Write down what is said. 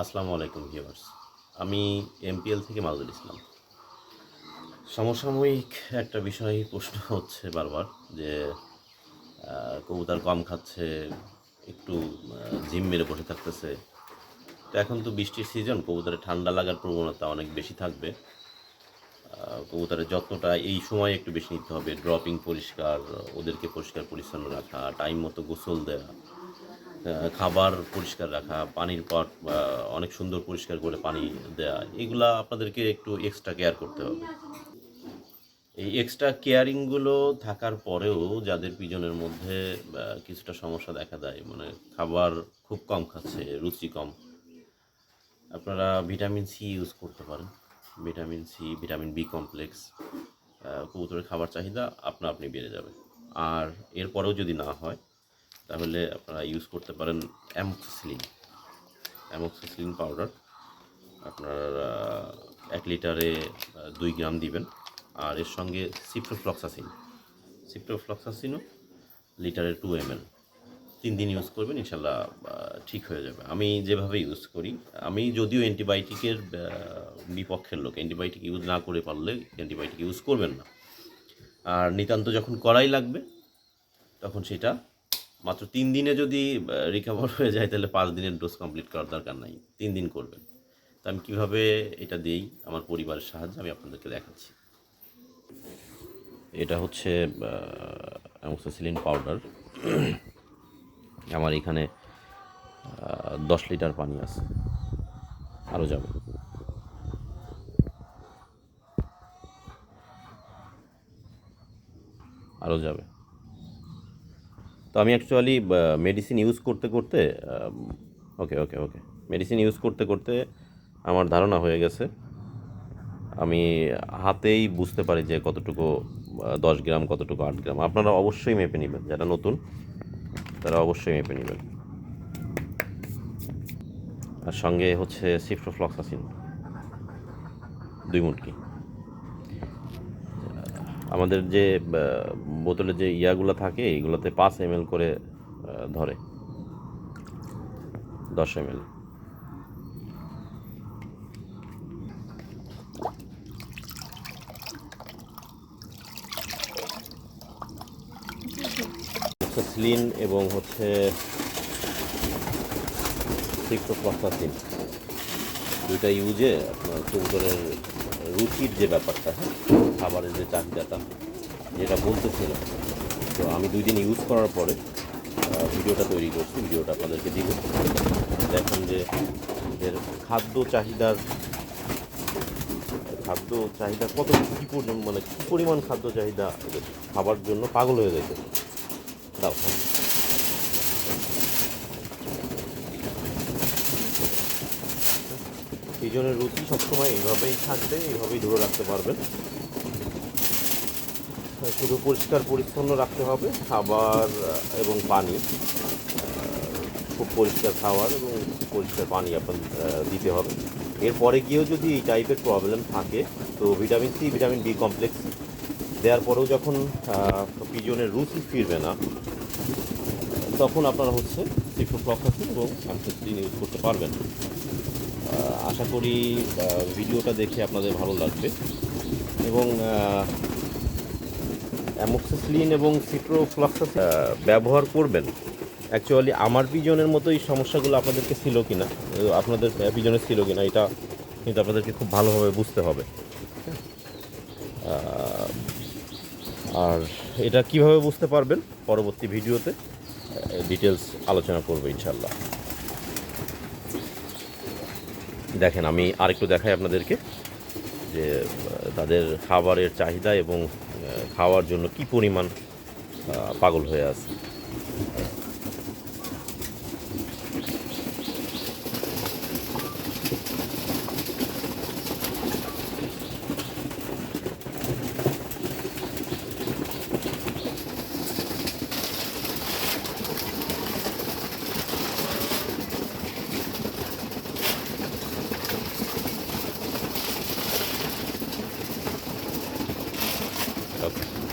আসসালামু আলাইকুম ভিউয়ার্স। আমি এমপিএল থেকে মাজুল ইসলাম। সমসাময়িক একটা বিষয় প্রশ্ন হচ্ছে বারবার যে কবুতর কম খাচ্ছে, একটু জিম মেরে বসে থাকতেছে। তো এখন তো বৃষ্টির সিজন কবুতরে ঠান্ডা লাগার প্রবণতা অনেক বেশি থাকবে। কবুতরের যত্নটা এই সময় একটু বেশি নিতে হবে। ড্রপিং পরিষ্কার, ওদেরকে পরিষ্কার পরিচ্ছন্ন রাখা টাইম মতো গোসল দেওয়া খাবার পরিষ্কার রাখা, পানির পট অনেক সুন্দর পরিষ্কার করে পানি দেওয়া এগুলা আপনাদেরকে একটু এক্সট্রা কেয়ার করতে হবে। এই এক্সট্রা কেয়ারিংগুলো থাকার পরেও যাদের পিজনের মধ্যে কিছুটা সমস্যা দেখা দেয় মানে খাবার খুব কম খাচ্ছে, রুচি কম, আপনারা ভিটামিন সি ইউজ করতে পারেন। Vitamin C vitamin B complex কবুতরের খাবার চাহিদা আপনা আপনি বেড়ে যাবে। আর এরপরেও যদি না হয় তাহলে আপনারা ইউজ করতে পারেন অ্যামোক্সিসিলিন অ্যামোক্সিসিলিন পাউডার আপনার এক লিটারে দুই গ্রাম দিবেন। আর এর সঙ্গে সিপ্রোফ্লক্সাসিন সিপ্রোফ্লক্সাসিনও লিটারে টু এম এল তিন দিন ইউজ করবেন, ইনশাল্লাহ ঠিক হয়ে যাবে। আমি যেভাবে ইউজ করি, আমি যদিও অ্যান্টিবায়োটিকের বিপক্ষের লোক, অ্যান্টিবায়োটিক ইউজ না করে পারলে অ্যান্টিবায়োটিক ইউজ করবেন না। আর নিতান্ত যখন করাই লাগবে, তখন সেটা মাত্র তিন দিনে যদি রিকভার হয়ে যায়, তাহলে পাঁচ দিনের ডোজ কমপ্লিট করার দরকার নাই। তিন দিন করবেন। তো আমি কীভাবে এটা দিই? আমার পরিবারের সাহায্যে আমি আপনাদেরকে দেখাচ্ছি। এটা হচ্ছে অ্যামোক্সিসিলিন পাউডার আমার এখানে দশ লিটার পানি আছে। আরও যাবে। আরও যাবে। তো আমি অ্যাকচুয়ালি মেডিসিন ইউজ করতে করতে ওকে ওকে ওকে মেডিসিন ইউজ করতে করতে আমার ধারণা হয়ে গেছে। আমি হাতেই বুঝতে পারি যে কতটুকু দশ গ্রাম, কতটুকু আট গ্রাম। আপনারা অবশ্যই মেপে নেবেন, যারা নতুন, তারা অবশ্যই মেপে নেবেন। আর সঙ্গে হচ্ছে সিফ্রোফ্লক্সাসিন দুই মুটকি। আমাদের যে বোতলে যে ইয়াগুলো থাকে, এইগুলোতে পাঁচ এম করে ধরে। দশ এম স্লিন এবং হচ্ছে সিক্সোফ্লক্সাসিন দুইটা ইউজে আপনার কবুতরের রুচির যে ব্যাপারটা হ্যাঁ খাবারের যে চাহিদাটা, যেটা বলতেছিলাম, তো আমি দুই দিন ইউজ করার পরে ভিডিওটা তৈরি করছি, ভিডিওটা আপনাদেরকে দিব। দেখেন যে এদের খাদ্য চাহিদার, খাদ্য চাহিদা কত, কী পরিমাণ মানে কী পরিমাণ খাদ্য চাহিদা খাবার জন্য পাগল হয়ে যাইতে দাও পিজনের রুচি সবসময় এইভাবেই থাকবে, এইভাবেই ধরে রাখতে পারবেন। শুধু পরিষ্কার পরিচ্ছন্ন রাখতে হবে, খাবার এবং পানি। খুব পরিষ্কার খাবার এবং পরিষ্কার পানি আপনার দিতে হবে। এরপরে গিয়েও যদি এই টাইপের প্রবলেম থাকে, তো vitamin C vitamin B complex দেওয়ার পরেও যখন পিজনের রুচি ফিরবে না, তখন আপনারা হচ্ছে সিফ্রোফ্লক্সাসিন এবং অ্যামসেসিন ইউজ করতে পারবেন। আশা করি ভিডিওটা দেখে আপনাদের ভালো লাগবে। এবং অ্যামোক্সিসিলিন এবং সিট্রোফ্লক্সাস ব্যবহার করবেন। অ্যাকচুয়ালি আমার পিজনের মতো এই সমস্যাগুলো আপনাদেরকে ছিল কি না আপনাদের পিজনের ছিল কি না এটা কিন্তু আপনাদেরকে খুব ভালোভাবে বুঝতে হবে। আর এটা কীভাবে বুঝতে পারবেন, পরবর্তী ভিডিওতে ডিটেলস আলোচনা করব ইনশাল্লাহ দেখেন, আমি আরেকটু দেখাই আপনাদেরকে যে তাদের খাবারের চাহিদা এবং খাওয়ার জন্য কি পরিমাণ পাগল হয়ে আছে। Okay.